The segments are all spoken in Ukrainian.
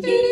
Do-do.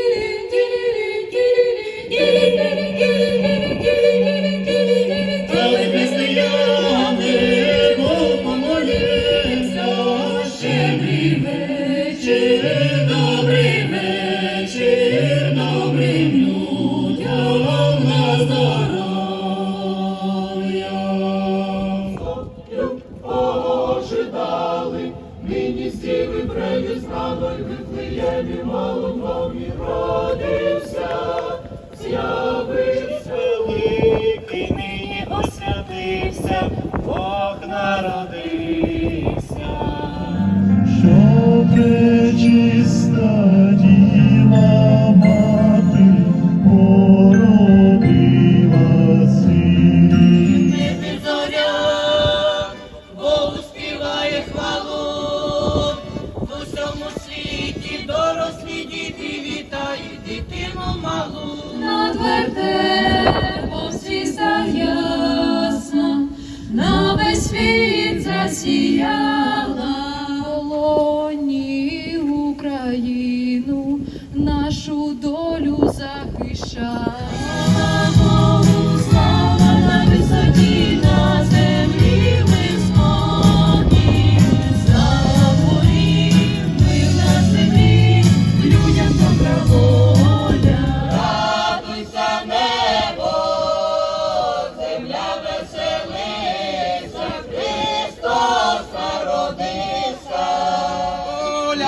Засіяла. Полоні Україну, нашу долю захищала.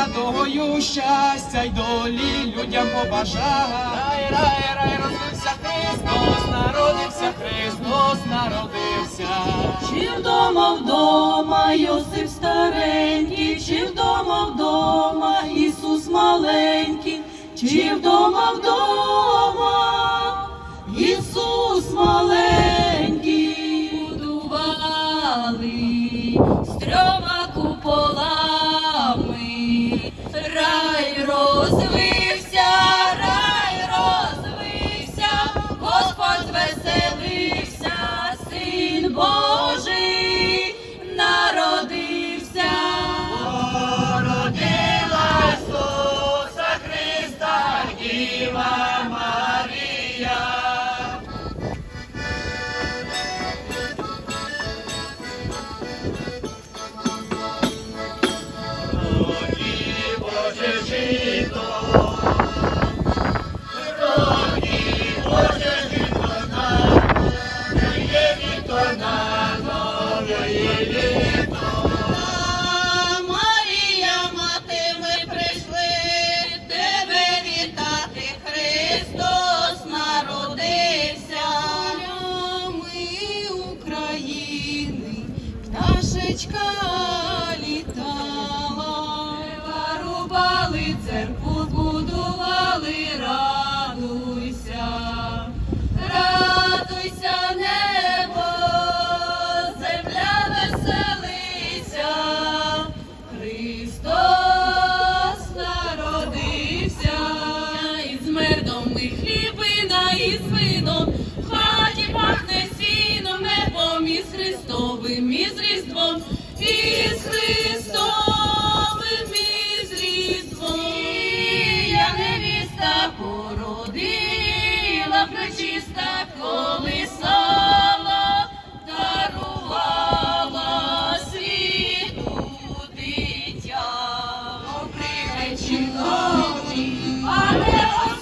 Колядою щастя й долі людям побажай. Рай, рай, рай, родився Христос, народився Христос, народився. Чи вдома вдома Йосип старенький, чи вдома вдома Ісус маленький, чи вдома вдома Божий народився. Породила Ісуса Христа, церкву, будували, радуйся, радуйся, небо, земля веселися, Христос народився, із медом ми хлібина, із вином, в хаті пахне сіном, небом із Христовим, із Різдвом, із Христовим, you hold me.